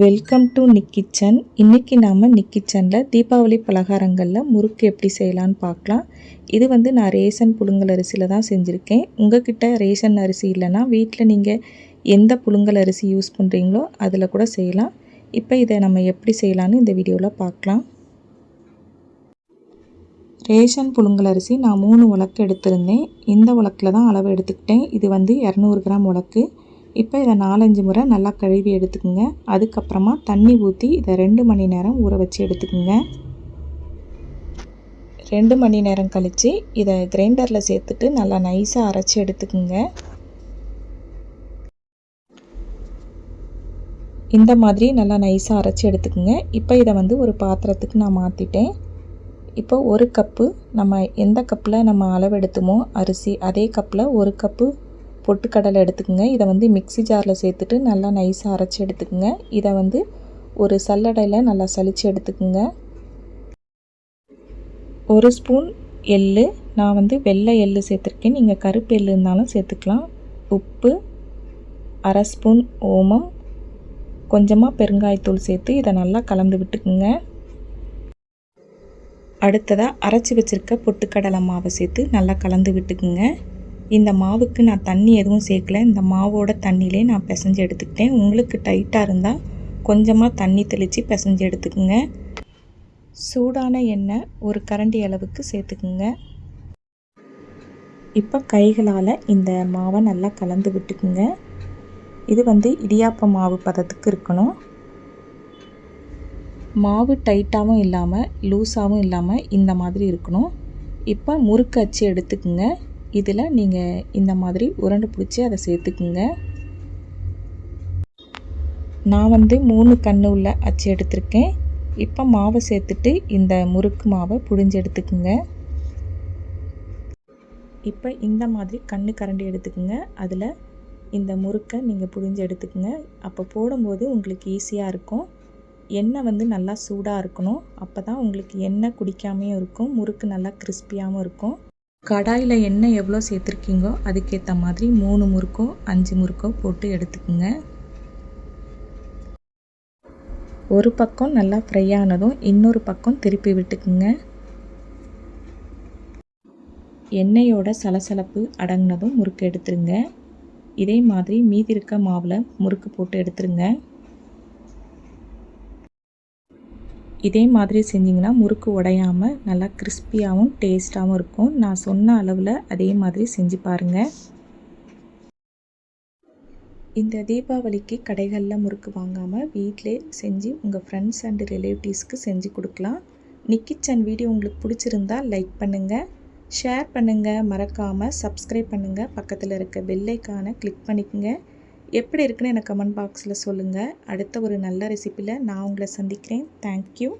Welcome to Nick kitchen இன்றைக்கி நாம் நிக் கிச்சனில் தீபாவளி பலகாரங்களில் முறுக்கு எப்படி செய்யலான்னு பார்க்கலாம். இது வந்து நான் ரேஷன் புழுங்கல் அரிசியில் தான் செஞ்சுருக்கேன். உங்ககிட்ட ரேஷன் அரிசி இல்லைன்னா வீட்டில் நீங்கள் எந்த புழுங்கல் அரிசி யூஸ் பண்ணுறீங்களோ அதில் கூட செய்யலாம். இப்போ இதை நம்ம எப்படி செய்யலான்னு இந்த வீடியோவில் பார்க்கலாம். ரேஷன் புழுங்கல் அரிசி நான் மூணு உலக்கு எடுத்திருந்தேன். இந்த உலக்கில் தான் அளவு எடுத்துக்கிட்டேன். இது வந்து இரநூறு கிராம் உலக்கு இப்போ இதை நாலஞ்சு முறை நல்லா கழுவி எடுத்துக்கோங்க. அதுக்கப்புறமா தண்ணி ஊற்றி இதை ரெண்டு மணி நேரம் ஊற வச்சு எடுத்துக்கோங்க. ரெண்டு மணி நேரம் கழித்து இதை கிரைண்டரில் சேர்த்துட்டு நல்லா நைஸாக அரைச்சி எடுத்துக்கோங்க. இந்த மாதிரி நல்லா நைஸாக அரைச்சி எடுத்துக்கோங்க. இப்போ இதை வந்து ஒரு பாத்திரத்துக்கு நான் மாற்றிட்டேன் இப்போ ஒரு கப்பு நம்ம எந்த கப்பில் நம்ம அளவெடுத்துமோ அரிசி அதே கப்பில் ஒரு கப்பு பொட்டுக்கடலை எடுத்துக்கோங்க. இதை வந்து மிக்சி ஜாரில் சேர்த்துட்டு நல்லா நைஸாக அரைச்சி எடுத்துக்கோங்க. இதை வந்து ஒரு சல்லடையில் நல்லா சளிச்சு எடுத்துக்கோங்க. ஒரு ஸ்பூன் எள் நான் வந்து வெள்ளை எள் சேர்த்துருக்கேன். நீங்கள் கருப்பு எள் இருந்தாலும் சேர்த்துக்கலாம். உப்பு அரை ஸ்பூன் ஓமம் கொஞ்சமாக பெருங்காயத்தூள் சேர்த்து இதை நல்லா கலந்து விட்டுக்குங்க. அடுத்ததாக அரைச்சி வச்சுருக்க பொட்டுக்கடலை மாவை சேர்த்து நல்லா கலந்து விட்டுக்குங்க. இந்த மாவுக்கு நான் தண்ணி எதுவும் சேர்க்கல. இந்த மாவோட தண்ணியிலே நான் பிசைஞ்சு எடுத்துக்கிட்டேன். உங்களுக்கு டைட்டாக இருந்தால் கொஞ்சமாக தண்ணி தெளித்து பிசைஞ்சு எடுத்துக்கோங்க. சூடான எண்ணெய் ஒரு கரண்டி அளவுக்கு சேர்த்துக்குங்க. இப்போ கைகளால் இந்த மாவை நல்லா கலந்து விட்டுக்குங்க. இது வந்து இடியாப்ப மாவு பதத்துக்கு இருக்கணும். மாவு டைட்டாகவும் இல்லாமல் லூஸாகவும் இல்லாமல் இந்த மாதிரி இருக்கணும். இப்போ முறுக்கு அச்சு எடுத்துக்குங்க. இதில் நீங்கள் இந்த மாதிரி உருண்டை பிடிச்சி அதை சேர்த்துக்குங்க. நான் வந்து மூணு கண்ணு உள்ள அச்சு எடுத்திருக்கேன். இப்போ மாவை சேர்த்துட்டு இந்த முறுக்கு மாவை புழிஞ்சு எடுத்துக்குங்க. இப்போ இந்த மாதிரி கண்ணு கரண்டி எடுத்துக்குங்க. அதில் இந்த முறுக்கை நீங்கள் புழிஞ்சு எடுத்துக்குங்க. அப்போ போடும்போது உங்களுக்கு ஈஸியாக இருக்கும். எண்ணெய் வந்து நல்லா சூடாக இருக்கணும். அப்போ தான் உங்களுக்கு எண்ணெய் குடிக்காமையும் இருக்கும். முறுக்கு நல்லா கிறிஸ்பியாகவும் இருக்கும். கடாயில் எண்ணெய் எவ்வளோ சேர்த்துருக்கீங்கோ அதுக்கேற்ற மாதிரி மூணு முறுக்கோ அஞ்சு முறுக்கோ போட்டு எடுத்துக்கோங்க. ஒரு பக்கம் நல்லா ஃப்ரை ஆனதும் இன்னொரு பக்கம் திருப்பி விட்டுக்குங்க. எண்ணெயோட சலசலப்பு அடங்கினதும் முறுக்கு எடுத்துருங்க. இதே மாதிரி மீதி இருக்க மாவில் முறுக்கு போட்டு எடுத்துருங்க. இதே மாதிரி செஞ்சிங்கன்னா முறுக்கு உடையாமல் நல்லா கிறிஸ்பியாகவும் டேஸ்ட்டாகவும் இருக்கும். நான் சொன்ன அளவில் அதே மாதிரி செஞ்சு பாருங்கள் இந்த தீபாவளிக்கு கடைகளில் முறுக்கு வாங்காமல் வீட்டிலே செஞ்சு உங்கள் ஃப்ரெண்ட்ஸ் அண்டு ரிலேட்டிவ்ஸ்க்கு செஞ்சு கொடுக்கலாம். நிக்கிச்சன் வீடியோ உங்களுக்கு பிடிச்சிருந்தா லைக் பண்ணுங்கள் ஷேர் பண்ணுங்கள் மறக்காமல் சப்ஸ்கிரைப் பண்ணுங்கள் பக்கத்தில் இருக்க பெல்லைக்கான கிளிக் பண்ணிக்கோங்க. எப்படி இருக்குன்னு எனக்கு கமெண்ட் பாக்ஸில் சொல்லுங்கள் அடுத்த ஒரு நல்ல ரெசிப்பியில் நான் உங்களை சந்திக்கிறேன். தேங்க்யூ